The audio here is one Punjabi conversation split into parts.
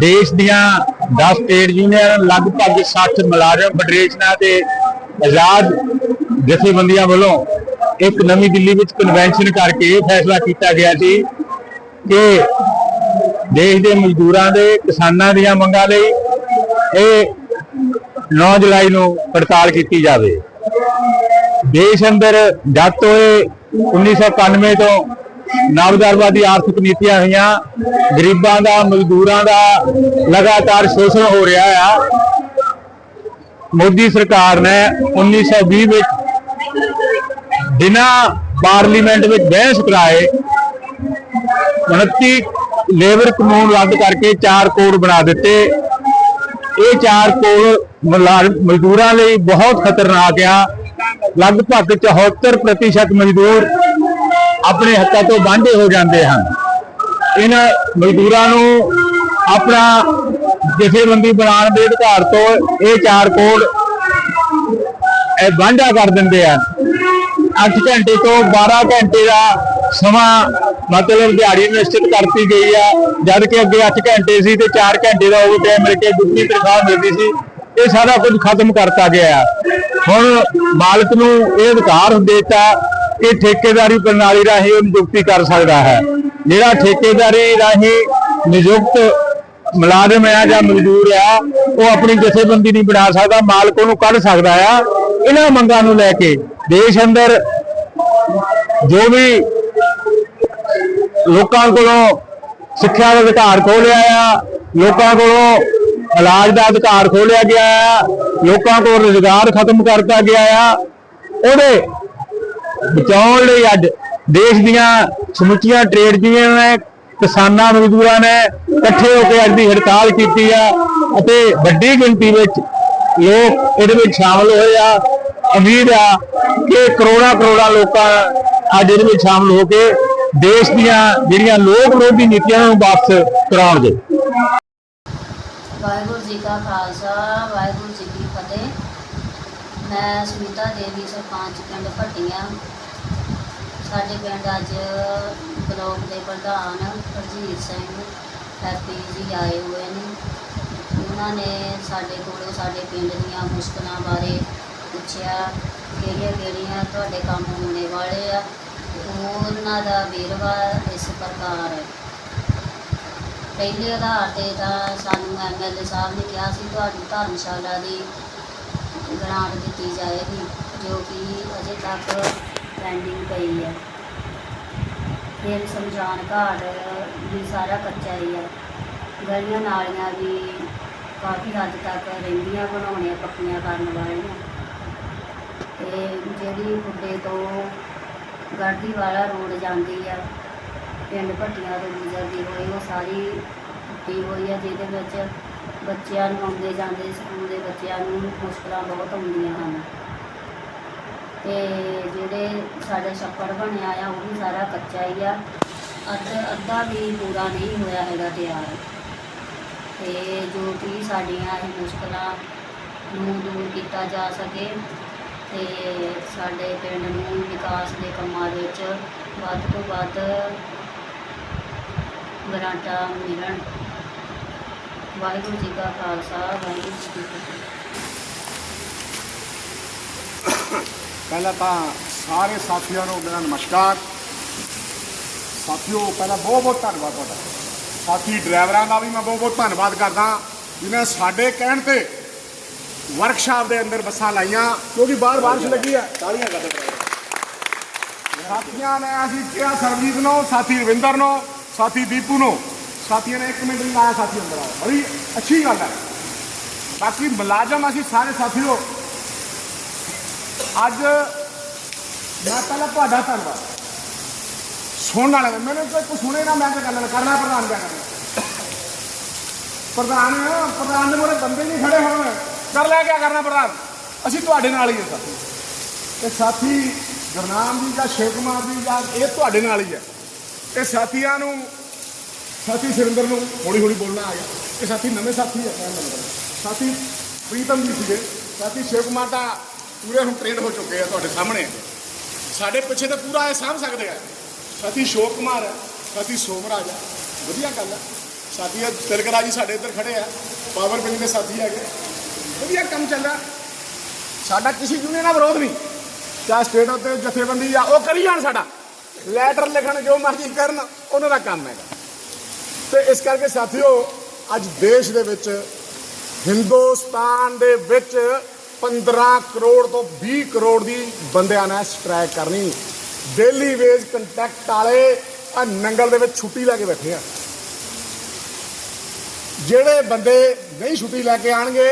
ਦੇਸ਼ ਦੀਆਂ 10 ਸਟੇਟ ਯੂਨੀਅਨ ਲਗਭਗ 60 ਮੁਲਾਜ਼ਮ ਫੈਡਰੇਸ਼ਨਾਂ ਦੇ ਆਜ਼ਾਦ ਜਥੇਬੰਦੀਆਂ ਵੱਲੋਂ ਇੱਕ ਨਵੀਂ ਦਿੱਲੀ ਵਿੱਚ ਕਨਵੈਨਸ਼ਨ ਕਰਕੇ ਇਹ ਫੈਸਲਾ ਕੀਤਾ ਗਿਆ ਸੀ ਕਿ ਦੇਸ਼ ਦੇ ਮਜ਼ਦੂਰਾਂ ਦੇ, ਕਿਸਾਨਾਂ ਦੀਆਂ ਮੰਗਾਂ ਲਈ ਇਹ 9 ਜੁਲਾਈ ਨੂੰ ਪੜਤਾਲ ਕੀਤੀ ਜਾਵੇ। ਦੇਸ਼ ਅੰਦਰ ਜਦ ਤੋਂ ਇਹ 1991 ਤੋਂ ਨਵਦਰਵਾਦੀ ਆਰਥਿਕ ਨੀਤੀਆਂ ਹੋਈਆਂ, ਗਰੀਬਾਂ ਦਾ, ਮਜ਼ਦੂਰਾਂ ਦਾ ਲਗਾਤਾਰ ਸ਼ੋਸ਼ਣ ਹੋ ਰਿਹਾ ਆ। ਮੋਦੀ ਸਰਕਾਰ ਨੇ 1920 ਵਿੱਚ ਬਿਨਾਂ ਪਾਰਲੀਮੈਂਟ ਵਿੱਚ ਬਹਿਸ ਕਰਾਏ 29 ਲੇਬਰ ਕਾਨੂੰਨ ਰੱਦ ਕਰਕੇ ਚਾਰ ਕੋਡ ਬਣਾ ਦਿੱਤੇ। ਇਹ ਚਾਰ ਕੋਡ ਮਜ਼ਦੂਰਾਂ ਲਈ ਬਹੁਤ ਖਤਰਨਾਕ ਆ। ਲਗਭਗ 74% ਮਜ਼ਦੂਰ ਆਪਣੇ ਹੱਕਾਂ ਤੋਂ ਵਾਂਝੇ ਹੋ ਜਾਂਦੇ ਹਨ। ਇਹਨਾਂ ਮਜ਼ਦੂਰਾਂ ਨੂੰ ਆਪਣਾ ਜਥੇਬੰਦੀ ਬਣਾਉਣ ਦੇ ਅਧਿਕਾਰ ਤੋਂ ਇਹ ਚਾਰ ਕੋਡ ਇਹ ਵਾਂਝਾ ਕਰ ਦਿੰਦੇ ਆ 8 ਘੰਟੇ ਤੋਂ 12 ਘੰਟੇ ਦਾ ਸਮਾਂ ਮਤਲਬ ਦਿਹਾੜੀ ਨਿਸ਼ਚਿਤ ਕਰਤੀ ਗਈ ਆ। ਜਦ ਕਿ ਅੱਗੇ 8 ਘੰਟੇ ਸੀ ਤੇ 4 ਘੰਟੇ ਦਾ ਓਵਰ ਟਾਈਮ ਮਿਲ ਕੇ ਦੁੱਤੀ ਤਨਖਾਹ ਮਿਲਦੀ ਸੀ, ਇਹ ਸਾਰਾ ਕੁਝ ਖਤਮ ਕਰਤਾ ਗਿਆ ਆ। ਹੁਣ ਮਾਲਕ ਨੂੰ ਇਹ ਅਧਿਕਾਰ ਦਿੱਤਾ ਇਹ ਠੇਕੇਦਾਰੀ ਪ੍ਰਣਾਲੀ ਰਾਹੀਂ ਉਹ ਨਿਯੁਕਤੀ ਕਰ ਸਕਦਾ ਹੈ। ਜਿਹੜਾ ਠੇਕੇਦਾਰੀ ਰਾਹੀਂ ਨਿਯੁਕਤ ਮੁਲਾਜ਼ਮ ਆ ਜਾਂ ਮਜ਼ਦੂਰ ਆ, ਉਹ ਆਪਣੀ ਜਥੇਬੰਦੀ ਨਹੀਂ ਬਣਾ ਸਕਦਾ, ਮਾਲਕ ਉਹਨੂੰ ਕੱਢ ਸਕਦਾ ਆ। ਇਹਨਾਂ ਮੰਗਾਂ ਨੂੰ ਲੈ ਕੇ ਦੇਸ਼ ਅੰਦਰ ਜੋ ਵੀ ਲੋਕਾਂ ਕੋਲੋਂ ਸਿੱਖਿਆ ਦਾ ਅਧਿਕਾਰ ਖੋਲਿਆ ਆ, ਲੋਕਾਂ ਕੋਲੋਂ ਇਲਾਜ ਦਾ ਅਧਿਕਾਰ ਖੋਲਿਆ ਗਿਆ ਆ, ਲੋਕਾਂ ਕੋਲ ਰੁਜ਼ਗਾਰ ਖਤਮ ਕਰਤਾ ਗਿਆ ਆ, ਉਹਦੇ ਬਚਾਉਣ ਲਈ ਅੱਜ ਦੇਸ਼ ਦੀਆਂ ਸਮੁੱਚੀਆਂ ਟ੍ਰੇਡ ਯੂਨੀਅਨਾਂ ਨੇ, ਕਿਸਾਨਾਂ, ਮਜ਼ਦੂਰਾਂ ਨੇ ਇਕੱਠੇ ਹੋ ਕੇ ਅੱਜ ਦੀ ਹੜਤਾਲ ਕੀਤੀ ਆ ਅਤੇ ਵੱਡੀ ਗਿਣਤੀ ਵਿੱਚ ਲੋਕ ਇਹਦੇ ਵਿੱਚ ਸ਼ਾਮਲ ਹੋਏ ਆ। ਉਮੀਦ ਆ ਕਿ ਕਰੋੜਾਂ ਕਰੋੜਾਂ ਲੋਕਾਂ ਅੱਜ ਇਹਦੇ ਵਿੱਚ ਸ਼ਾਮਲ ਹੋ ਕੇ ਦੇਸ਼ ਦੀਆਂ ਜਿਹੜੀਆਂ ਲੋਕ ਵਿਰੋਧੀ ਨੀਤੀਆਂ ਨੂੰ ਵਾਪਸ ਕਰਾਉਣਗੇ। ਵਾਹਿਗੁਰੂ ਜੀ ਕਾ ਖਾਲਸਾ, ਵਾਹਿਗੁਰੂ ਜੀ ਕੀ ਫਤਿਹ। ਮੈਂ ਸੁਮਿਤਾ ਦੇਵੀ, ਸਰਪੰਚ ਪਿੰਡ ਭੱਟੀਆਂ। ਸਾਡੇ ਪਿੰਡ ਅੱਜ ਬਲਾਕ ਦੇ ਪ੍ਰਧਾਨ ਹਰਜੀਤ ਸਿੰਘ ਹੈਪੀ ਜੀ ਆਏ ਹੋਏ ਨੇ। ਉਹਨਾਂ ਨੇ ਸਾਡੇ ਕੋਲੋਂ ਸਾਡੇ ਪਿੰਡ ਦੀਆਂ ਮੁਸ਼ਕਲਾਂ ਬਾਰੇ ਪੁੱਛਿਆ ਕਿਹੜੀਆਂ ਕਿਹੜੀਆਂ ਤੁਹਾਡੇ ਕੰਮ ਹੋਣੇ ਵਾਲੇ ਆ? ਉਹਨਾਂ ਦਾ ਵੇਰਵਾ ਇਸ ਪ੍ਰਕਾਰ ਹੈ। ਪਹਿਲੇ ਆਧਾਰ ਤੇ ਤਾਂ ਸਾਨੂੰ ਐਮਐਲਏ ਸਾਹਿਬ ਨੇ ਕਿਹਾ ਸੀ, ਤੁਹਾਡੀ ਧਰਮਸ਼ਾਲਾ ਦੀ ਗ੍ਰਾਂਟ ਦਿੱਤੀ ਜਾਏਗੀ, ਜੋ ਕਿ ਅਜੇ ਤੱਕ ਪੈਂਡਿੰਗ ਪਈ ਹੈ। ਫਿਰ ਸਮਝਾਨ ਘਾਟ ਵੀ ਸਾਰਾ ਕੱਚਾ ਹੀ ਹੈ। ਗਲੀਆਂ ਨਾਲੀਆਂ ਵੀ ਕਾਫੀ ਹੱਦ ਤੱਕ ਰਹਿੰਦੀਆਂ, ਬਣਾਉਣੀਆਂ ਪੱਕੀਆਂ ਕਰਨ ਵਾਲੀਆਂ। ਤੇ ਜਿਹੜੀ ਖੁੱਡੇ ਤੋਂ ਗੜਦੀ ਵਾਲਾ ਰੋਡ ਜਾਂਦੀ ਆ, ਪਿੰਡ ਭੱਟੀਆਂ ਤੋਂ ਗੁਜ਼ਰਦੀ ਹੋਈ, ਉਹ ਸਾਰੀ ਟੁੱਟੀ ਹੋਈ ਹੈ ਜਿਹਦੇ ਵਿੱਚ ਬੱਚਿਆਂ ਨੂੰ ਆਉਂਦੇ ਜਾਂਦੇ ਸਕੂਲ ਦੇ ਬੱਚਿਆਂ ਨੂੰ ਮੁਸ਼ਕਲਾਂ ਬਹੁਤ ਆਉਂਦੀਆਂ ਹਨ। ਤੇ ਜਿਹੜੇ ਸਾਡੇ ਛੱਪੜ ਬਣਿਆ ਆ, ਉਹ ਵੀ ਸਾਰਾ ਕੱਚਾ ਹੀ ਆ। ਅੱਧ, ਅੱਧਾ ਵੀ ਪੂਰਾ ਨਹੀਂ ਹੋਇਆ ਹੈਗਾ ਤਿਆਰ। ਤੇ ਜੋ ਕਿ ਸਾਡੀਆਂ ਇਹ ਮੁਸ਼ਕਲਾਂ ਨੂੰ ਦੂਰ ਕੀਤਾ ਜਾ ਸਕੇ ਤੇ ਸਾਡੇ ਪਿੰਡ ਨੂੰ ਵਿਕਾਸ ਦੇ ਕੰਮਾਂ ਵਿੱਚ ਵੱਧ ਤੋਂ ਵੱਧ ਗਰਾਂਟਾਂ ਮਿਲਣ। ਵਾਹਿਗੁਰੂ ਜੀ ਕਾ ਖਾਲਸਾ ਵਾਹਿਗੁਰੂ ਜੀ ਕੀ ਫਤਿਹ। ਪਹਿਲਾਂ ਤਾਂ ਸਾਰੇ ਸਾਥੀਆਂ ਨੂੰ ਮੇਰਾ ਨਮਸਕਾਰ। ਸਾਥੀਓ ਪਹਿਲਾਂ ਬਹੁਤ ਬਹੁਤ ਧੰਨਵਾਦ ਤੁਹਾਡਾ। ਸਾਥੀ ਡਰਾਈਵਰਾਂ ਦਾ ਵੀ ਮੈਂ ਬਹੁਤ ਬਹੁਤ ਧੰਨਵਾਦ ਕਰਦਾ। ਜਿਨ੍ਹਾਂ ਸਾਡੇ ਕਹਿਣ ਤੇ ਵਰਕਸ਼ਾਪ ਦੇ ਅੰਦਰ ਬੱਸਾਂ ਲਾਈਆਂ ਕਿਉਂਕਿ ਬਾਹਰ ਬਾਰਿਸ਼ ਲੱਗੀ ਹੈ। ਤਾਲੀਆਂ ਕਰਦੇ ਸਾਥੀਆਂ ਨੇ ਅਸੀਂ ਕਿਹਾ ਸਰਬਜੀਤ ਨੂੰ ਸਾਥੀ ਰਵਿੰਦਰ ਨੂੰ ਸਾਥੀ ਦੀਪੂ ਨੂੰ ਸਾਥੀਆਂ ਨੇ, ਇੱਕ ਮਿੰਟ ਨਹੀਂ ਲਾਇਆ ਸਾਥੀ ਅੰਦਰ ਆਇਆ ਬੜੀ ਅੱਛੀ ਗੱਲ ਹੈ। ਬਾਕੀ ਮੁਲਾਜ਼ਮ ਅਸੀਂ ਸਾਰੇ ਸਾਥੀਓ, ਅੱਜ ਮੈਂ ਪਹਿਲਾਂ ਤੁਹਾਡਾ ਧੰਨਵਾਦ। ਸੁਣਨ ਵਾਲਾ ਮੈਨੂੰ ਕੋਈ ਕੁਛ ਸੁਣੇ ਨਾ, ਮੈਂ ਤਾਂ ਗੱਲ ਕਰਨਾ, ਪ੍ਰਧਾਨ ਕਿਆ ਕਰਨਾ? ਪ੍ਰਧਾਨ ਪ੍ਰਧਾਨ ਦੇ ਮੋਰੇ ਬੰਦੇ ਨਹੀਂ ਖੜੇ ਹੋਣ। ਕਰ ਲੈ ਕਿਆ ਕਰਨਾ ਪ੍ਰਧਾਨ? ਅਸੀਂ ਤੁਹਾਡੇ ਨਾਲ ਹੀ ਹਾਂ ਸਾਥੀ। ਤੇ ਸਾਥੀ ਗੁਰਨਾਮ ਜੀ ਜਾਂ ਸ਼ਿਵ ਕੁਮਾਰ ਜੀ ਜਾਂ ਇਹ ਤੁਹਾਡੇ ਨਾਲ ਹੀ ਹੈ ਤੇ ਸਾਥੀਆਂ ਨੂੰ ਸਾਥੀ ਸੁਰਿੰਦਰ ਨੂੰ ਹੌਲੀ ਹੌਲੀ ਬੋਲਣਾ ਆ ਗਿਆ। ਇਹ ਸਾਥੀ ਨਵੇਂ ਸਾਥੀ ਹੈ ਕਹਿਣ ਦਾ ਮਤਲਬ ਸਾਥੀ ਪ੍ਰੀਤਮ ਜੀ ਸੀਗੇ। ਸਾਥੀ ਸ਼ਿਵ ਕੁਮਾਰ ਤਾਂ ਪੂਰੇ ਹੁਣ ਟ੍ਰੇਨ ਹੋ ਚੁੱਕੇ ਆ ਤੁਹਾਡੇ ਸਾਹਮਣੇ। ਸਾਡੇ ਪਿੱਛੇ ਤਾਂ ਪੂਰਾ ਇਹ ਸਾਂਭ ਸਕਦੇ ਆ। ਸਾਥੀ ਸ਼ੋਕ ਕੁਮਾਰ ਹੈ ਸਾਥੀ ਸੋਮਰਾਜ ਹੈ ਵਧੀਆ ਗੱਲ ਹੈ ਸਾਥੀ ਇਹ ਤਿਲਕਰਾ ਜੀ ਸਾਡੇ ਇੱਧਰ ਖੜੇ ਆ। ਪਾਵਰ ਪਿੰਡ ਦੇ ਸਾਥੀ ਹੈਗੇ। ਵਧੀਆ ਕੰਮ ਚੱਲਦਾ। ਸਾਡਾ ਕਿਸੇ ਯੂਨੀਅਨ ਨਾਲ ਵਿਰੋਧ ਨਹੀਂ। ਚਾਹੇ ਸਟੇਟ ਉੱਤੇ ਜਥੇਬੰਦੀ ਆ, ਉਹ ਕਰੀ ਜਾਣ ਸਾਡਾ। ਲੈਟਰ ਲਿਖਣ ਜੋ ਮਰਜ਼ੀ ਕਰਨ, ਉਹਨਾਂ ਦਾ ਕੰਮ ਹੈਗਾ। ਤੇ ਇਸ ਕਰਕੇ ਸਾਥੀਓ, ਅੱਜ ਦੇਸ਼ ਦੇ ਵਿੱਚ, ਹਿੰਦੁਸਤਾਨ ਦੇ ਵਿੱਚ 15 ਕਰੋੜ ਤੋਂ 20 ਕਰੋੜ ਦੀ ਬੰਦਿਆਂ ਨੇ ਸਟ੍ਰਾਈਕ ਕਰਨੀ। ਡੇਲੀ ਵੇਜ ਕੰਟੈਕਟ ਵਾਲੇ ਆ ਨੰਗਲ ਦੇ ਵਿੱਚ ਛੁੱਟੀ ਲੈ ਕੇ ਬੈਠੇ ਆ। ਜਿਹੜੇ ਬੰਦੇ ਨਹੀਂ ਛੁੱਟੀ ਲੈ ਕੇ ਆਣਗੇ,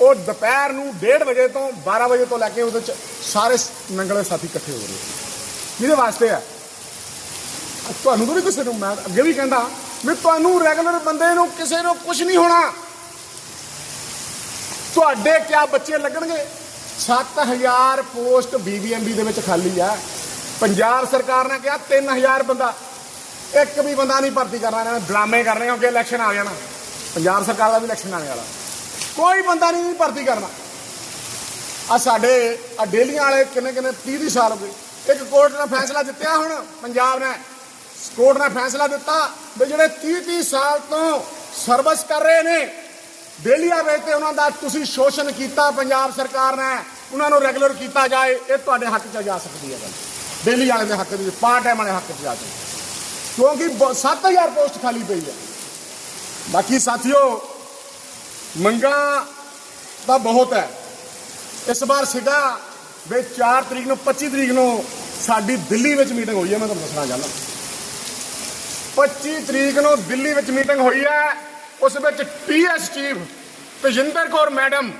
ਉਹ ਦੁਪਹਿਰ ਨੂੰ 1:30 ਵਜੇ ਤੋਂ 12 ਵਜੇ ਤੋਂ ਲੈ ਕੇ ਉਹਦੇ ਚ ਸਾਰੇ ਨੰਗਲ ਦੇ ਸਾਥੀ ਇਕੱਠੇ ਹੋ ਰਹੇ ਜਿਹਦੇ ਵਾਸਤੇ ਆ। ਤੁਹਾਨੂੰ ਤਾਂ ਨਹੀਂ ਕਿਸੇ ਨੂੰ ਮੈਂ ਅੱਗੇ ਵੀ ਕਹਿੰਦਾ ਵੀ ਤੁਹਾਨੂੰ ਰੈਗੂਲਰ ਬੰਦੇ ਨੂੰ ਕਿਸੇ ਨੂੰ ਕੁਝ ਨਹੀਂ ਹੋਣਾ। ਤੁਹਾਡੇ ਕਿਆ ਬੱਚੇ ਲੱਗਣਗੇ? 7000 ਪੋਸਟ ਬੀਬੀਐਮਬੀ ਦੇ ਵਿੱਚ ਖਾਲੀ ਆ। ਪੰਜਾਬ ਸਰਕਾਰ ਨੇ ਕਿਹਾ 3000 ਬੰਦਾ। ਇੱਕ ਵੀ ਬੰਦਾ ਨਹੀਂ ਭਰਤੀ ਕਰਨਾ ਇਹਨਾਂ ਨੇ, ਡਰਾਮੇ ਕਰਨੇ ਕਿਉਂਕਿ ਇਲੈਕਸ਼ਨ ਆ ਜਾਣਾ। ਪੰਜਾਬ ਸਰਕਾਰ ਦਾ ਵੀ ਇਲੈਕਸ਼ਨ ਆਉਣ ਵਾਲਾ। ਕੋਈ ਬੰਦਾ ਨਹੀਂ ਭਰਤੀ ਕਰਨਾ। ਆ ਸਾਡੇ ਆ ਡੇਲੀਆਂ ਵਾਲੇ ਕਿੰਨੇ ਕਿੰਨੇ 30 30 ਸਾਲ ਹੋ ਗਏ। ਇੱਕ ਕੋਰਟ ਨੇ ਫੈਸਲਾ ਦਿੱਤਾ ਹੁਣ ਪੰਜਾਬ ਨੇ। ਕੋਰਟ ਨੇ ਫੈਸਲਾ ਦਿੱਤਾ ਵੀ ਜਿਹੜੇ 30 30 ਸਾਲ ਤੋਂ ਸਰਵਿਸ ਕਰ ਰਹੇ ਨੇ ਡੇਲੀਆਂ ਵਿੱਚ ਤੇ ਉਹਨਾਂ ਦਾ ਤੁਸੀਂ ਸ਼ੋਸ਼ਣ ਕੀਤਾ, ਪੰਜਾਬ ਸਰਕਾਰ ਨੇ ਉਹਨਾਂ ਨੂੰ ਰੈਗੂਲਰ ਕੀਤਾ ਜਾਏ, ਇਹ ਤੁਹਾਡੇ ਹੱਕ 'ਚ ਜਾ ਸਕਦੀ ਹੈ ਗੱਲ। ਡੇਲੀ ਵਾਲੇ ਦੇ ਹੱਕ ਵਿੱਚ ਪਾਰਟ ਟਾਈਮ ਵਾਲੇ ਹੱਕ 'ਚ ਜਾ ਸਕਦੀ ਕਿਉਂਕਿ 7000 ਪੋਸਟ ਖਾਲੀ ਪਈ ਹੈ। ਬਾਕੀ ਸਾਥੀਓ, ਮੰਗਾਂ ਤਾਂ ਬਹੁਤ ਹੈ। ਇਸ ਵਾਰ ਸੀਗਾ ਵੀ 4 ਤਰੀਕ ਨੂੰ 25 ਤਰੀਕ ਨੂੰ ਸਾਡੀ ਦਿੱਲੀ ਵਿੱਚ ਮੀਟਿੰਗ ਹੋਈ ਹੈ, ਮੈਂ ਤੁਹਾਨੂੰ ਦੱਸਣਾ ਚਾਹੁੰਦਾ। 25 ਤਰੀਕ ਨੂੰ ਦਿੱਲੀ ਵਿੱਚ ਮੀਟਿੰਗ ਹੋਈ ਹੈ। ਉਸ ਵਿੱਚ TS chief Tajinder Kaur madam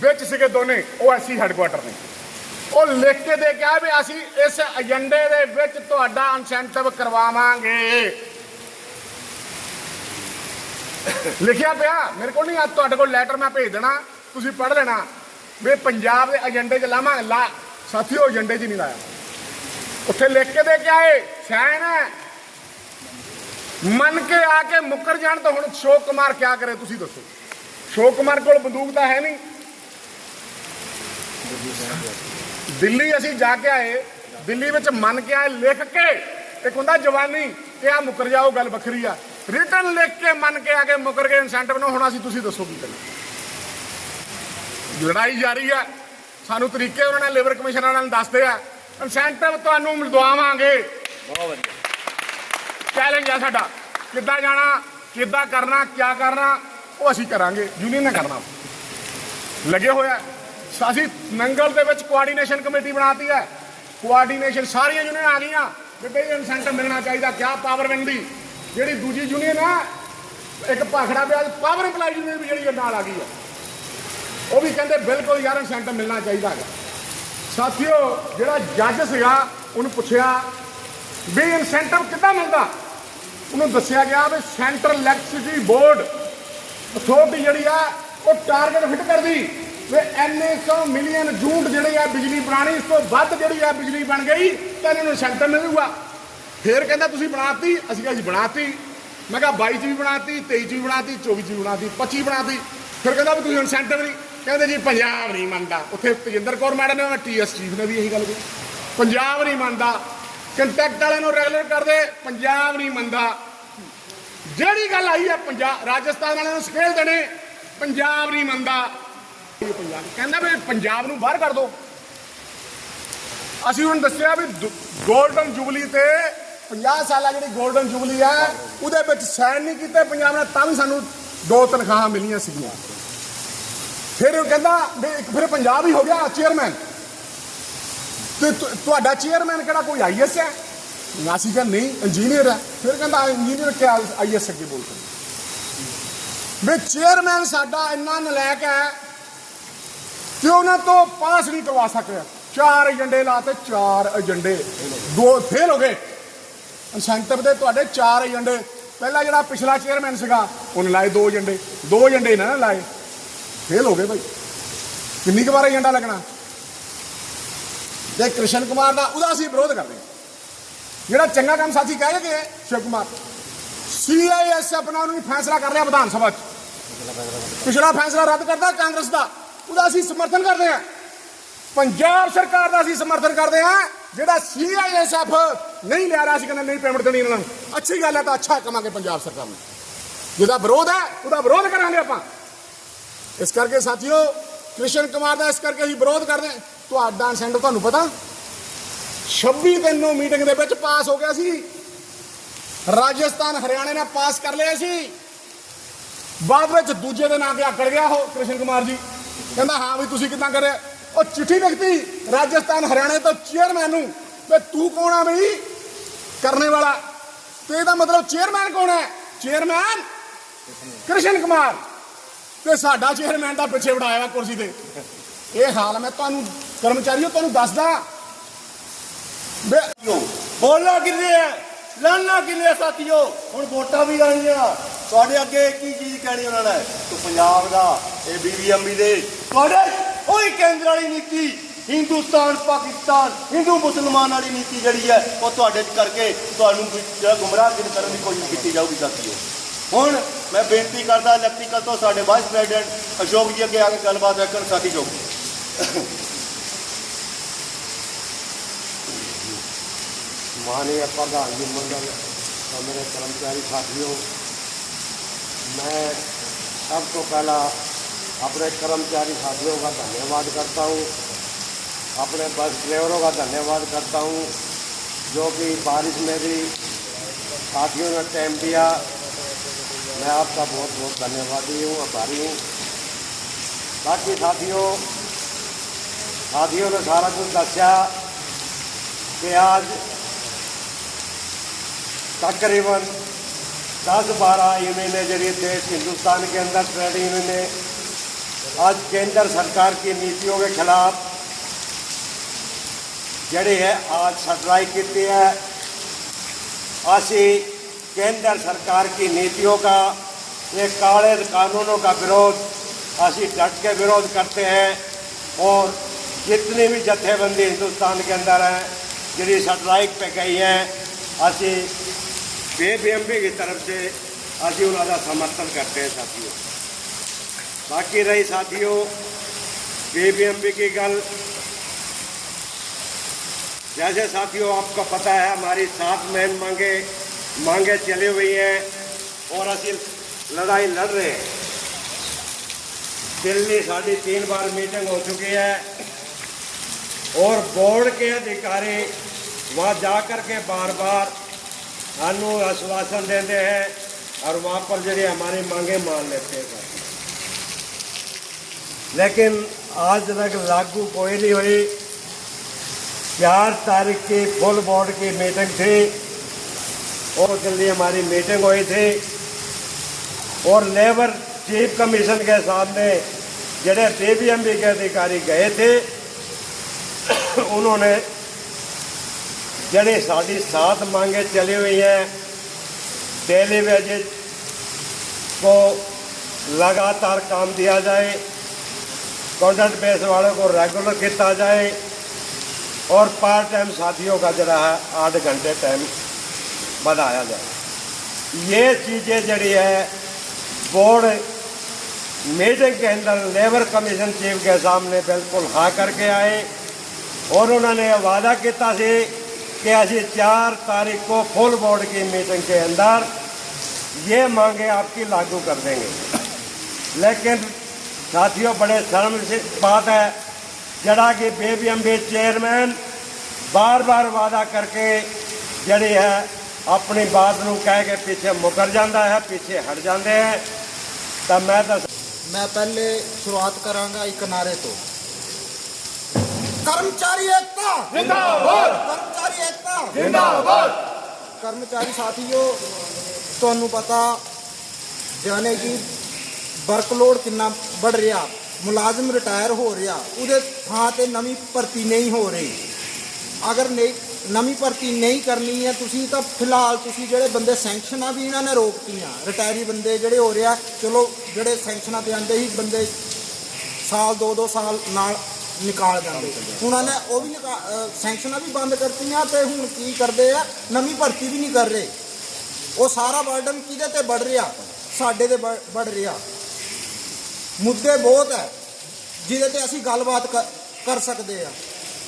ਵਿੱਚ ਸੀਗੇ ਦੋਨੇ, ਉਹ ਐਸੀ ਹੈੱਡਕੁਆਟਰ ਨੇ। ਉਹ ਲਿਖ ਕੇ ਦੇ ਕੇ ਵੀ ਅਸੀਂ ਇਸ ਏਜੰਡੇ ਦੇ ਵਿੱਚ ਤੁਹਾਡਾ ਇਨਸੈਂਟਿਵ ਕਰਵਾਵਾਂਗੇ। ਲਿਖਿਆ ਪਿਆ, ਮੇਰੇ ਕੋਲ ਨਹੀਂ ਆ ਤੁਹਾਡੇ ਕੋਲ ਲੈਟਰ ਮੈਂ ਭੇਜ ਦੇਣਾ, ਤੁਸੀਂ ਪੜ੍ਹ ਲੈਣਾ। ਵੀ ਪੰਜਾਬ ਦੇ ਏਜੰਡੇ 'ਚ ਲਾਵਾਂ ਲਾ ਸਾਥੀਓ, ਏਜੰਡੇ 'ਚ ਨਹੀਂ ਲਾਇਆ। ਉੱਥੇ ਲਿਖ ਕੇ ਦੇ ਕੇ ਆਏ, ਸਾਈਨ ਹੈ। ਮੰਨ ਕੇ ਆ ਕੇ ਮੁੱਕਰ ਜਾਣ ਤਾਂ ਹੁਣ ਸ਼ੋਕ ਕੁਮਾਰ ਕਿਆ ਕਰੇ ਤੁਸੀਂ ਦੱਸੋ? ਸ਼ੋਕ ਕੁਮਾਰ ਕੋਲ ਬੰਦੂਕ ਤਾਂ ਹੈ ਨਹੀਂ। ਦਿੱਲੀ ਅਸੀਂ ਜਾ ਕੇ ਆਏ, ਦਿੱਲੀ ਵਿੱਚ ਮੰਨ ਕੇ ਆਏ ਲਿਖ ਕੇ, ਇੱਕ ਹੁੰਦਾ ਜਵਾਨੀ ਕਿ ਆ ਮੁੱਕਰ ਜਾਓ ਗੱਲ ਵੱਖਰੀ ਆ। ਰਿਟਰਨ ਲਿਖ ਕੇ ਮੰਨ ਕੇ ਆ ਕੇ ਮੁੱਕਰ ਗਏ ਇਨਸੈਂਟਿਵ ਨੂੰ ਹੁਣ ਅਸੀਂ ਤੁਸੀਂ ਦੱਸੋ ਕੀ ਕਰਨਾ ਲੜਾਈ ਜਾਰੀ ਆ, ਸਾਨੂੰ ਤਰੀਕੇ ਉਹਨਾਂ ਨੇ ਲੇਬਰ ਕਮਿਸ਼ਨਰਾਂ ਨਾਲ ਦੱਸਦੇ ਆ। ਇਨਸੈਂਟਿਵ ਤੁਹਾਨੂੰ ਮਿਲਵਾਵਾਂਗੇ। ਬਹੁਤ ਵਧੀਆ। ਚੈਲੰਜ ਆ ਸਾਡਾ। ਕਿੱਦਾਂ ਜਾਣਾ, ਕਿੱਦਾਂ ਕਰਨਾ, ਕਿਆ ਕਰਨਾ, ਉਹ ਅਸੀਂ ਕਰਾਂਗੇ ਯੂਨੀਅਨ ਨੇ ਕਰਨਾ। ਲੱਗੇ ਹੋਇਆ ਅਸੀਂ ਨੰਗਲ ਦੇ ਵਿੱਚ ਕੋਆਰਡੀਨੇਸ਼ਨ ਕਮੇਟੀ ਬਣਾਤੀ ਹੈ। ਕੋਆਰਡੀਨੇਸ਼ਨ ਸਾਰੀਆਂ ਯੂਨੀਅਨ ਆ ਗਈਆਂ। ਵੀ ਬਈ ਇਨਸੈਂਟਿਵ ਮਿਲਣਾ ਚਾਹੀਦਾ, ਕਿਆ ਪਾਵਰ ਵਿੰਗ ਦੀ। ਜਿਹੜੀ ਦੂਜੀ ਯੂਨੀਅਨ ਆ ਇੱਕ ਭਾਖੜਾ ਵਿਆਜ ਪਾਵਰ ਇੰਪਲਾਈ ਯੂਨੀਅਨ ਵੀ ਜਿਹੜੀ ਨਾਲ ਆ ਗਈ ਹੈ। ਉਹ ਵੀ ਕਹਿੰਦੇ ਬਿਲਕੁਲ ਯਾਰ ਇਨਸੈਂਟਿਵ ਮਿਲਣਾ ਚਾਹੀਦਾ ਹੈਗਾ। ਸਾਥੀਓ, ਜਿਹੜਾ ਜੱਜ ਸੀਗਾ, ਉਹਨੂੰ ਪੁੱਛਿਆ, ਵੀ ਇਨਸੈਂਟਿਵ ਕਿੱਦਾਂ ਮਿਲਦਾ? ਉਹਨੂੰ ਦੱਸਿਆ ਗਿਆ ਵੀ ਸੈਂਟਰਲ ਇਲੈਕਟ੍ਰਿਸਿਟੀ ਬੋਰਡ ਅਥਾਰਟੀ ਜਿਹੜੀ ਆ, ਉਹ ਟਾਰਗੇਟ ਫਿੱਟ ਕਰਦੀ ਵੀ ਐਨੇ 100 ਮਿਲੀਅਨ ਯੂਨਿਟ ਜਿਹੜੇ ਆ ਬਿਜਲੀ ਬਣਾਣੀ ਇਸ ਤੋਂ ਵੱਧ ਜਿਹੜੀ ਆ ਬਿਜਲੀ ਬਣ ਗਈ, ਤਾਂ ਇਹਨਾਂ ਨੂੰ ਸੈਂਟਰ ਮਿਲੂਗਾ। ਫੇਰ ਕਹਿੰਦਾ ਤੁਸੀਂ ਬਣਾਤੀ, ਅਸੀਂ ਕਿਹਾ ਜੀ ਬਣਾਤੀ। ਮੈਂ ਕਿਹਾ 22 ਚ ਵੀ ਬਣਾਤੀ 23 ਚ ਵੀ ਬਣਾਤੀ 24 ਚ ਵੀ ਬਣਾਤੀ 25 ਬਣਾਤੀ। ਫਿਰ ਕਹਿੰਦਾ ਵੀ ਤੁਸੀਂ ਸੈਂਟਰ ਨਹੀਂ ਕਹਿੰਦੇ ਜੀ ਪੰਜਾਬ ਨਹੀਂ ਮੰਨਦਾ। ਉੱਥੇ ਤਜਿੰਦਰ ਕੌਰ ਮੈਡਮ ਨੇ ਟੀਐਸ ਚੀਫ ਨੇ ਵੀ ਇਹੀ ਗੱਲ ਕਹੀ। ਪੰਜਾਬ ਨਹੀਂ ਮੰਨਦਾ। ਕੰਟੈਕਟ ਵਾਲਿਆਂ ਨੂੰ ਰੈਗੂਲਰ ਕਰਦੇ, ਪੰਜਾਬ ਨਹੀਂ ਮੰਨਦਾ। ਜਿਹੜੀ ਗੱਲ ਆਈ ਹੈ ਪੰਜਾਬ ਰਾਜਸਥਾਨ ਵਾਲਿਆਂ ਨੂੰ ਸਕੇਲ ਦੇਣੇ, ਪੰਜਾਬ ਨਹੀਂ ਮੰਨਦਾ। ਪੰਜਾਬ ਕਹਿੰਦਾ ਵੀ ਪੰਜਾਬ ਨੂੰ ਬਾਹਰ ਕਰ ਦਿਓ ਅਸੀਂ ਹੁਣ ਦੱਸਿਆ ਵੀ ਗੋਲਡਨ ਜੁਬਲੀ ਤੇ 50 ਸਾਲਾ ਜਿਹੜੀ ਗੋਲਡਨ ਜੁਬਲੀ ਆ, ਉਹਦੇ ਵਿੱਚ ਸਾਈਨ ਨਹੀਂ ਕੀਤੇ ਪੰਜਾਬ ਨੇ, ਤਾਂ ਵੀ ਸਾਨੂੰ ਦੋ ਤਨਖਾਹਾਂ ਮਿਲੀਆਂ ਸੀਗੀਆਂ। ਫਿਰ ਉਹ ਕਹਿੰਦਾ ਵੀ ਇੱਕ ਫਿਰ ਪੰਜਾਬ ਹੀ ਹੋ ਗਿਆ ਚੇਅਰਮੈਨ ਤੇ ਤੁ- ਤੁਹਾਡਾ ਚੇਅਰਮੈਨ ਕਿਹੜਾ ਕੋਈ ਆਈਐਸ ਹੈ? ਅਸੀਂ ਕਾ ਨਹੀਂ ਇੰਜੀਨੀਅਰ ਹੈ। ਫਿਰ ਕਹਿੰਦਾ ਇੰਜੀਨੀਅਰ ਕਿਆ ਆਈਐਸ ਅੱਗੇ ਬੋਲ ਸਕਦਾ? ਵੀ ਚੇਅਰਮੈਨ ਸਾਡਾ ਇੰਨਾ ਨਲਾਇਕ ਹੈ ਕਿ ਉਹਨਾਂ ਤੋਂ ਪਾਸ ਨਹੀਂ ਕਰਵਾ ਸਕਿਆ ਚਾਰ ਏਜੰਡੇ ਲਾਤੇ, ਚਾਰ ਏਜੰਡੇ। ਦੋ ਫੇਲ ਹੋ ਗਏ। ਇਨਸੈਂਟਿਵ ਦੇ ਤੁਹਾਡੇ ਚਾਰ ਏਜੰਡੇ। ਪਹਿਲਾਂ ਜਿਹੜਾ ਪਿਛਲਾ ਚੇਅਰਮੈਨ ਸੀਗਾ, ਉਹਨੇ ਲਾਏ ਦੋ ਏਜੰਡੇ। ਦੋ ਏਜੰਡੇ ਨਾ ਲਾਏ। ਫੇਲ ਹੋ ਗਏ ਭਾਈ ਕਿੰਨੀ ਕੁ ਵਾਰ ਏਜੰਡਾ ਲੱਗਣਾ? ਤੇ ਕ੍ਰਿਸ਼ਨ ਕੁਮਾਰ ਦਾ ਉਹਦਾ ਅਸੀਂ ਵਿਰੋਧ ਕਰਦੇ ਹਾਂ। ਜਿਹੜਾ ਚੰਗਾ ਕੰਮ ਸਾਥੀ ਕਹਿ ਗਏ ਸ਼ਿਵ ਕੁਮਾਰ ਸੀਆਈਐਸਐਫ ਨਾਲ ਉਹਨੂੰ ਫੈਸਲਾ ਕਰ ਰਿਹਾ ਵਿਧਾਨ ਸਭਾ 'ਚ। ਪਿਛਲਾ ਫੈਸਲਾ ਰੱਦ ਕਰਦਾ ਕਾਂਗਰਸ ਦਾ, ਉਹਦਾ ਅਸੀਂ ਸਮਰਥਨ ਕਰਦੇ ਹਾਂ। ਪੰਜਾਬ ਸਰਕਾਰ ਦਾ ਅਸੀਂ ਸਮਰਥਨ ਕਰਦੇ ਹਾਂ, ਜਿਹੜਾ ਸੀਆਈਐਸਐਫ ਨਹੀਂ ਲੈ ਰਿਹਾ ਸੀ, ਕਹਿੰਦੇ ਨਹੀਂ ਪੇਮੈਂਟ ਦੇਣੀ ਇਹਨਾਂ ਨੂੰ। ਅੱਛੀ ਗੱਲ ਹੈ, ਤਾਂ ਅੱਛਾ ਕਮਾਂਗੇ ਪੰਜਾਬ ਸਰਕਾਰ ਨੂੰ। ਜਿਹਦਾ ਵਿਰੋਧ ਹੈ, ਉਹਦਾ ਵਿਰੋਧ ਕਰਾਂਗੇ ਆਪਾਂ। ਇਸ ਕਰਕੇ ਸਾਥੀਓ, ਕ੍ਰਿਸ਼ਨ ਕੁਮਾਰ ਦਾ ਇਸ ਕਰਕੇ ਅਸੀਂ ਵਿਰੋਧ ਕਰਦੇ ਹਾਂ। ਤੁਹਾਡਾ ਸੈਂਟਰ ਤੁਹਾਨੂੰ ਪਤਾ? 26 ਦਿਨ ਨੂੰ ਮੀਟਿੰਗ ਦੇ ਵਿੱਚ ਪਾਸ ਹੋ ਗਿਆ ਸੀ। ਰਾਜਸਥਾਨ, ਹਰਿਆਣੇ ਨੇ ਪਾਸ ਕਰ ਲਿਆ ਸੀ। ਬਾਅਦ ਵਿੱਚ ਦੂਜੇ ਦੇ ਨਾਂ 'ਤੇ ਆਕੜ ਗਿਆ ਉਹ, ਕ੍ਰਿਸ਼ਨ ਕੁਮਾਰ ਜੀ। ਕਹਿੰਦਾ, ਹਾਂ ਵੀ ਤੁਸੀਂ ਕਿੱਦਾਂ ਕਰਿਆ? ਉਹ ਚਿੱਠੀ ਲਿਖਤੀ, ਰਾਜਸਥਾਨ, ਹਰਿਆਣੇ ਤੋਂ ਚੇਅਰਮੈਨ ਨੂੰ। ਤੇ ਤੂੰ ਕੌਣ ਆ ਬਈ? ਕਰਨੇ ਵਾਲਾ। ਤੇ ਇਹਦਾ ਮਤਲਬ ਚੇਅਰਮੈਨ ਕੌਣ ਹੈ? ਚੇਅਰਮੈਨ ਕ੍ਰਿਸ਼ਨ ਕੁਮਾਰ। ਤੇ ਸਾਡਾ ਚੇਅਰਮੈਨ ਦਾ ਪਿੱਛੇ ਬਿਠਾਇਆ ਕੁਰਸੀ ਤੇ। ਇਹ ਹਾਲ ਮੈਂ ਤੁਹਾਨੂੰ ਕਰਮਚਾਰੀਓ, ਤੁਹਾਨੂੰ ਦੱਸਦਾ। ਬੇ ਬੋਲਣਾ ਕਿੰਨੇ ਹੈ ਲੜਨਾ ਕਿੰਨੇ ਹੈ ਸਾਥੀਓ? ਹੁਣ ਵੋਟਾਂ ਵੀ ਆਣੀਆਂ। ਤੁਹਾਡੇ ਅੱਗੇ ਕੀ ਚੀਜ਼ ਕਹਿਣੀ ਉਹਨਾਂ ਨੇ? ਤੂੰ ਪੰਜਾਬ ਦਾ ਇਹ ਬੀਬੀਐਮਬੀ ਦੇ। ਤੁਹਾਡੇ ਉਹੀ ਕੇਂਦਰ ਵਾਲੀ ਨੀਤੀ, ਹਿੰਦੁਸਤਾਨ, ਪਾਕਿਸਤਾਨ, ਹਿੰਦੂ ਮੁਸਲਮਾਨ ਵਾਲੀ ਨੀਤੀ ਜਿਹੜੀ ਹੈ, ਉਹ ਤੁਹਾਡੇ ਕਰਕੇ ਤੁਹਾਨੂੰ ਜਿਹੜਾ ਗੁੰਮਰਾਹ ਕਰਨ ਦੀ ਕੋਸ਼ਿਸ਼ ਕੀਤੀ ਜਾਊਗੀ ਸਾਥੀਓ। ਹੁਣ ਮੈਂ ਬੇਨਤੀ ਕਰਦਾ ਇਲੈਕਟ੍ਰੀਕਲ ਤੋਂ ਸਾਡੇ ਵਾਈਸ ਪ੍ਰੈਜ਼ੀਡੈਂਟ ਅਸ਼ੋਕ ਜੀ ਅੱਗੇ ਆ ਕੇ ਗੱਲਬਾਤ ਰੱਖਣ, ਸਾਥੀ ਜੋ माननीय प्रधान जी मंडल और मेरे कर्मचारी साथियों, मैं सबको पहला अपने कर्मचारी साथियों का धन्यवाद करता हूँ, अपने बस ड्राइवरों का धन्यवाद करता हूँ, जो कि बारिश में भी साथियों ने टाइम दिया। मैं आपका बहुत बहुत धन्यवादी हूँ, आभारी हूँ। बाकी साथियों साथियों ने सारा कुछ दसिया कि आज तकरीबन दस बारह यूनियनें ज़रिए देश हिंदुस्तान के अंदर ट्रेड यूनियनें, आज केंद्र सरकार की नीतियों के खिलाफ जड़ी है, आज स्ट्राइक की है। असी केंद्र सरकार की नीतियों का, ये काले कानूनों का विरोध असी डट के विरोध करते हैं और जितनी भी जत्थेबंदी हिंदुस्तान के अंदर हैं जिन्हें स्ट्राइक पे गई हैं असी बेबीएमबी की तरफ़ से असी उन्होंने समर्थन करते हैं साथियों। बाकी रही साथियों बेबीएमबी की गल। जैसे साथियों, आपको पता है, हमारी सात मेन मांगे मांगे चली हुई हैं और असी लड़ाई लड़ रहे हैं। दिल्ली साड़ी तीन बार मीटिंग हो चुकी है और बोर्ड के अधिकारी वहाँ जा कर के बार बार ਸਾਨੂੰ आश्वासन देते हैं और वहाँ पर ज़रिए हमारी मांगे मान लेते हैं लेकिन आज तक लागू कोई नहीं हुई चार तारीख की फुल बोर्ड की मीटिंग थी और जल्दी हमारी मीटिंग हुई थी और लेबर चीफ कमीशन के सामने जड़े पी के अधिकारी गए थे उन्होंने जड़े साड़ी सात मांगे चली हुई हैं डेली वेजेज को लगातार काम दिया जाए कॉन्ट्रैक्ट बेस वालों को रेगुलर किया जाए और पार्ट टाइम साथियों का जरा है आठ घंटे टाइम बढ़ाया जाए ये चीज़ें जड़ी है बोर्ड मीटिंग के अंदर लेबर कमीशन चीफ के सामने बिल्कुल हाँ करके आए और उन्होंने वादा किया सी कि असी चार तारीख को फुल बोर्ड की मीटिंग के अंदर ये मांगे आपकी लागू कर देंगे लेकिन साथियों बड़े शर्म से बात है जड़ा कि बेबी अम्बे चेयरमैन बार बार वादा करके जड़ी है अपनी बात ਨੂੰ ਕਹਿ ਕੇ ਪਿੱਛੇ ਮੁਕਰ ਜਾਂਦਾ ਹੈ ਪਿੱਛੇ ਹਟ ਜਾਂਦੇ ਹੈ ਤਾਂ ਮੈਂ ਤਾਂ ਮੈਂ ਪਹਿਲੇ ਸ਼ੁਰੂਆਤ ਕਰਾਂਗਾ ਇੱਕ ਨਾਰੇ ਤੋਂ ਕਰਮਚਾਰੀ ਏਕਤਾ ਜਿੰਦਾਬਾਦ ਕਰਮਚਾਰੀ ਏਕਤਾ ਜਿੰਦਾਬਾਦ। ਕਰਮਚਾਰੀ ਸਾਥੀਓ, ਤੁਹਾਨੂੰ ਪਤਾ ਜਾਣੇ ਕਿ ਵਰਕਲੋਡ ਕਿੰਨਾ ਵੱਧ ਰਿਹਾ, ਮੁਲਾਜ਼ਮ ਰਿਟਾਇਰ ਹੋ ਰਿਹਾ, ਉਹਦੇ ਥਾਂ ਤੇ ਨਵੀਂ ਭਰਤੀ ਨਹੀਂ ਹੋ ਰਹੀ। ਅਗਰ ਨਹੀਂ, ਨਵੀਂ ਭਰਤੀ ਨਹੀਂ ਕਰਨੀ ਹੈ, ਤੁਸੀਂ ਤਾਂ ਫਿਲਹਾਲ ਤੁਸੀਂ ਜਿਹੜੇ ਬੰਦੇ ਸੈਂਕਸ਼ਨਾਂ ਵੀ ਇਹਨਾਂ ਨੇ ਰੋਕਤੀਆਂ, ਰਿਟਾਇਰੀ ਬੰਦੇ ਜਿਹੜੇ ਹੋ ਰਿਹਾ, ਚਲੋ, ਜਿਹੜੇ ਸੈਂਕਸ਼ਨਾਂ ਤੇ ਆਉਂਦੇ ਸੀ, ਬੰਦੇ ਸਾਲ ਦੋ ਦੋ ਸਾਲ ਨਾਲ ਨਿਕਾਲ ਜਾਂਦੇ। ਉਹਨਾਂ ਨੇ ਉਹ ਵੀ ਨਿਕਾ- ਅਹ ਸੈਂਕਸ਼ਨਾਂ ਵੀ ਬੰਦ ਕਰਤੀਆਂ ਤੇ ਹੁਣ ਕੀ ਕਰਦੇ ਆ? ਨਵੀਂ ਭਰਤੀ ਵੀ ਨਹੀਂ ਕਰ ਰਹੇ। ਉਹ ਸਾਰਾ ਬਰਡਨ ਕਿਹਦੇ ਤੇ ਵੱਢ ਰਿਹਾ? ਸਾਡੇ ਤੇ ਵੱਢ ਵੱਢ ਰਿਹਾ। ਮੁੱਦੇ ਬਹੁਤ ਹੈ ਜਿਹਦੇ ਤੇ ਅਸੀਂ ਗੱਲਬਾਤ ਕਰ ਸਕਦੇ ਆ।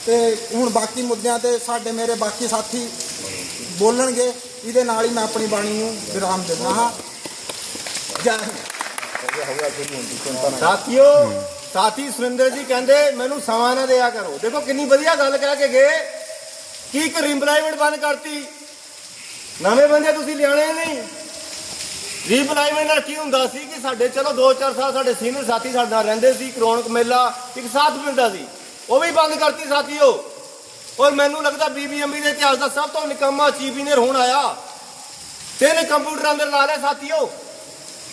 ਤੇ ਹੁਣ ਬਾਕੀ ਮੁੱਦਿਆਂ ਤੇ ਸਾਡੇ ਮੇਰੇ ਬਾਕੀ ਸਾਥੀ ਬੋਲਣਗੇ ਇਹਦੇ ਨਾਲ ਹੀ ਮੈਂ ਆਪਣੀ ਬਾਣੀ ਨੂੰ ਵਿਰਾਮ ਦਿੰਦਾ ਹਾਂ। ਜੈ ਹਿੰਦ। ਸਾਥੀਓ ਸਾਥੀ ਸੁਰਿੰਦਰ ਜੀ ਕਹਿੰਦੇ, ਮੈਨੂੰ ਸਮਾਂ ਨਾ ਦਿਆ ਕਰੋ। ਦੇਖੋ ਕਿੰਨੀ ਵਧੀਆ ਗੱਲ ਕਹਿ ਕੇ ਗਏ। ਕੀ ਇੱਕ ਰੀਪਲਾਈਮੈਂਟ ਬੰਦ ਕਰਤੀ? ਨਵੇਂ ਬੰਦੇ ਤੁਸੀਂ ਲਿਆਣੇ ਨਹੀਂ। ਰੀਪਲਾਈਮੈਂਟ ਨਾਲ ਕੀ ਹੁੰਦਾ ਸੀ ਕਿ ਸਾਡੇ, ਚਲੋ 2-4 ਸਾਲ ਸਾਡੇ ਸੀਨੀਅਰ ਸਾਥੀ ਸਾਡੇ ਨਾਲ ਰਹਿੰਦੇ ਸੀ ਰੌਣਕ ਮੇਲਾ, ਇੱਕ ਸਾਥ ਮਿਲਦਾ ਸੀ। ਉਹ ਵੀ ਬੰਦ ਕਰਤੀ ਸਾਥੀਓ। ਔਰ ਮੈਨੂੰ ਲੱਗਦਾ ਬੀਬੀਐਮਬੀ ਦੇ ਇਤਿਹਾਸ ਦਾ ਸਭ ਤੋਂ ਨਿਕੰਮਾ ਚੀਫ ਇੰਜੀਨੀਅਰ ਹੁਣ ਆਇਆ। ਤਿੰਨ ਕੰਪਿਊਟਰ ਅੰਦਰ ਲਾ ਲਿਆ ਸਾਥੀਓ।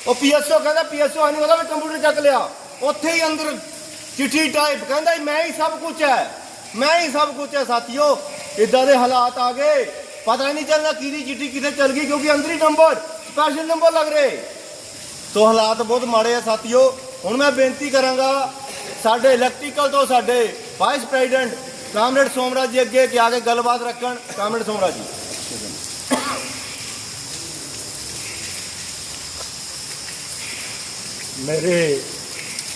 ਉਹ ਪੀਐਸਓ ਕਹਿੰਦਾ ਪੀਐਸਓ ਨਹੀਂ ਉਹਦਾ ਵੀ ਕੰਪਿਊਟਰ ਚੱਕ ਲਿਆ। ਉੱਥੇ ਹੀ ਅੰਦਰ ਚਿੱਠੀ ਟਾਈਪ ਕਹਿੰਦਾ ਮੈਂ ਹੀ ਸਭ ਕੁਝ ਹੈ। ਮੈਂ ਹੀ ਸਭ ਕੁਝ ਹੈ ਸਾਥੀਓ। ਇਦਾਂ ਦੇ ਹਾਲਾਤ ਆ ਗਏ। ਪਤਾ ਨਹੀਂ ਚੱਲਦਾ ਕਿਹਦੀ ਚਿੱਠੀ ਕਿੱਥੇ ਚੱਲ ਗਈ, ਕਿਉਂਕਿ ਅੰਦਰ ਨੰਬਰ ਸਪੈਸ਼ਲ ਨੰਬਰ ਲੱਗ ਰਹੇ। ਸੋ ਹਾਲਾਤ ਬਹੁਤ ਮਾੜੇ ਆ ਸਾਥੀਓ। ਹੁਣ ਮੈਂ ਬੇਨਤੀ ਕਰਾਂਗਾ, ਸਾਡੇ ਇਲੈਕਟ੍ਰੀਕਲ ਤੋਂ ਸਾਡੇ ਵਾਈਸ ਪ੍ਰੈਜ਼ੀਡੈਂਟ ਕਾਮਰੇਡ ਸੋਮਰਾਜ ਜੀ ਅੱਗੇ ਕਿ ਆ ਕੇ ਗੱਲਬਾਤ ਰੱਖਣ। ਕਾਮਰੇਡ ਸੋਮਰਾਜ ਜੀ। ਮੇਰੇ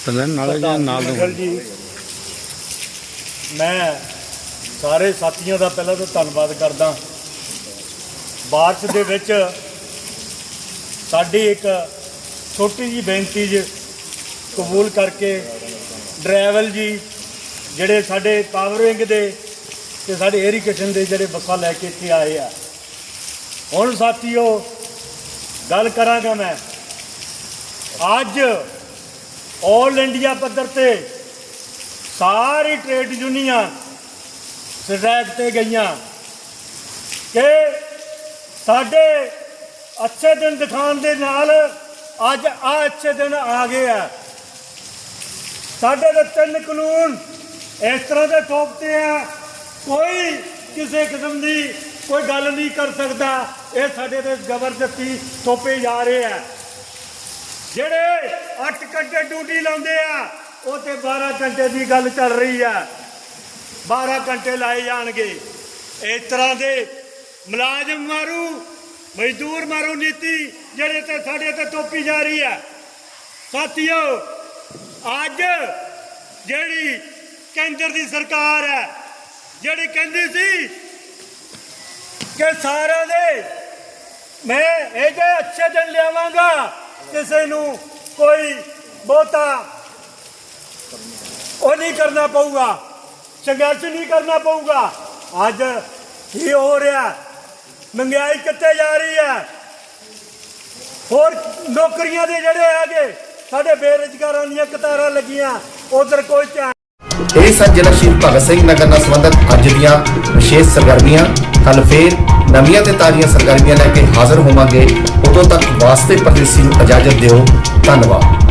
ਨਾਲ ਨਾਲ ਜੀ ਮੈਂ ਸਾਰੇ ਸਾਥੀਆਂ ਦਾ ਪਹਿਲਾਂ ਤਾਂ ਧੰਨਵਾਦ ਕਰਦਾ। ਬਾਰਿਸ਼ ਦੇ ਵਿੱਚ ਸਾਡੀ ਇੱਕ ਛੋਟੀ ਜੀ ਬੇਨਤੀ ਜੀ ਕਬੂਲ ਕਰਕੇ ਡਰਾਈਵਰ ਜੀ ਜਿਹੜੇ ਸਾਡੇ ਪਾਵਰ ਵਿੰਗ ਦੇ ਤੇ ਸਾਡੇ ਇਰੀਗੇਸ਼ਨ ਦੇ ਜਿਹੜੇ ਬੱਸਾਂ ਲੈ ਕੇ ਇੱਥੇ ਆਏ ਆ। ਹੁਣ ਸਾਥੀਓ ਗੱਲ ਕਰਾਂਗਾ ਮੈਂ। ਅੱਜ ਆਲ ਇੰਡੀਆ ਪੱਧਰ ਤੇ ਸਾਰੀ ਟ੍ਰੇਡ ਯੂਨੀਅਨ ਸਟ੍ਰਾਈਕ ਤੇ ਗਈਆਂ ਕਿ ਸਾਡੇ ਅੱਛੇ ਦਿਨ ਦਿਖਾਉਣ ਦੇ ਨਾਲ ਅੱਜ ਆ ਅੱਛੇ ਦਿਨ ਆ ਗਏ ਆ। ਸਾਡੇ ਦੇ ਤਿੰਨ ਕਾਨੂੰਨ ਇਸ ਤਰ੍ਹਾਂ ਦੇ ਥੋਪਤੇ ਆ, ਕੋਈ ਕਿਸੇ ਕਿਸਮ ਦੀ ਕੋਈ ਗੱਲ ਨਹੀਂ ਕਰ ਸਕਦਾ। ਇਹ ਸਾਡੇ ਤੇ ਜ਼ਬਰਦਸਤੀ ਥੋਪੇ ਜਾ ਰਹੇ ਆ। ਜਿਹੜੇ 8 ਘੰਟੇ ਡਿਊਟੀ ਲਾਉਂਦੇ ਆ। ਉਹ ਤੇ 12 ਘੰਟੇ ਦੀ ਗੱਲ ਚੱਲ ਰਹੀ ਆ। 12 ਘੰਟੇ ਲਾਏ ਜਾਣਗੇ। ਇਸ ਤਰ੍ਹਾਂ ਦੇ ਮੁਲਾਜ਼ਮ ਮਾਰੂ, ਮਜ਼ਦੂਰ ਮਾਰੂ ਨੀਤੀ ਜਿਹੜੇ ਤੇ ਸਾਡੇ ਤੇ ਤੋਪੀ ਜਾ ਰਹੀ ਆ। ਸਾਥੀਓ, ਅੱਜ ਜਿਹੜੀ ਕੇਂਦਰ ਦੀ ਸਰਕਾਰ ਹੈ ਜਿਹੜੀ ਕਹਿੰਦੀ ਸੀ ਕਿ ਸਾਰਿਆਂ ਦੇ ਮੈਂ ਇਹ ਜੇ ਅੱਛੇ ਦਿਨ ਲਿਆਵਾਂਗਾ, ਕਿਸੇ ਨੂੰ ਕੋਈ ਬਹੁਤਾ ਉਹ ਨਹੀਂ ਕਰਨਾ ਪਊਗਾ। ਸੰਘਰਸ਼ ਨਹੀਂ ਕਰਨਾ ਪਊਗਾ। ਅੱਜ ਕੀ ਹੋ ਰਿਹਾ। ਮਹਿੰਗਾਈ ਕਿੱਥੇ ਜਾ ਰਹੀ ਹੈ? ਹੋਰ ਨੌਕਰੀਆਂ ਦੇ ਜਿਹੜੇ ਹੈਗੇ, ਸਾਡੇ ਬੇਰੁਜ਼ਗਾਰਾਂ ਦੀਆਂ ਕਤਾਰਾਂ ਲੱਗੀਆਂ। ਉਧਰ ਕੋਈ ਧਿਆਨ ਇਹ ਸਨ ਜ਼ਿਲ੍ਹਾ ਸ਼ਹੀਦ ਭਗਤ ਸਿੰਘ ਨਗਰ ਨਾਲ ਸੰਬੰਧਿਤ ਅੱਜ ਦੀਆਂ ਵਿਸ਼ੇਸ਼ ਸਰਗਰਮੀਆਂ। ਕੱਲ ਫੇਰ ਨਵੀਆਂ ਤੇ ਤਾਜ਼ੀਆਂ ਸਰਗਰਮੀਆਂ ਲੈ ਕੇ ਹਾਜ਼ਰ ਹੋਵਾਂਗੇ। ਉਦੋਂ ਤੱਕ ਵਾਸਤੇ ਪਰਦੇਸੀ ਨੂੰ ਇਜਾਜ਼ਤ ਦਿਓ। ਧੰਨਵਾਦ